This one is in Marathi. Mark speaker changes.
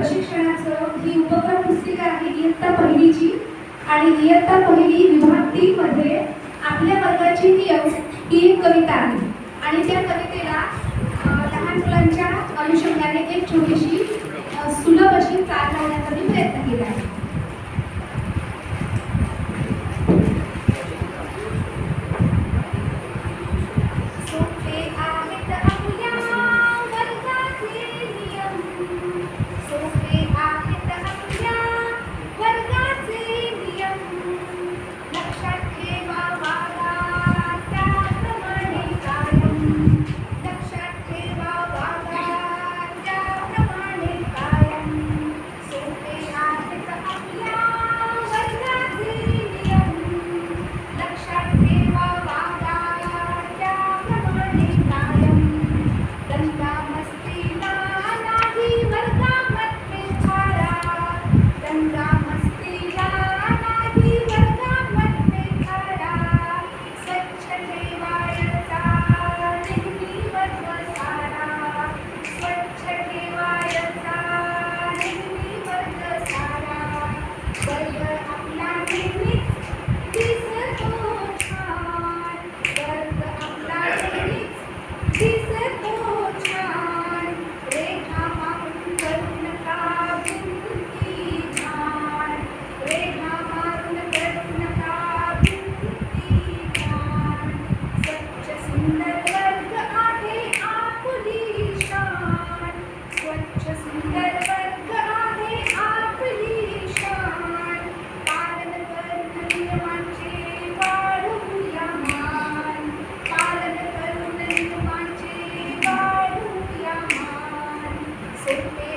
Speaker 1: प्रशिक्षणाचं ही उपक्रम पुस्तिका आहे इयत्ता पहिलीची. आणि इयत्ता पहिली विभाग तीन मध्ये आपल्या वर्गाची नियम ही एक कविता आहे. आणि त्या कवितेला लहान मुलांच्या अनुषंगाने एक छोटीशी করতে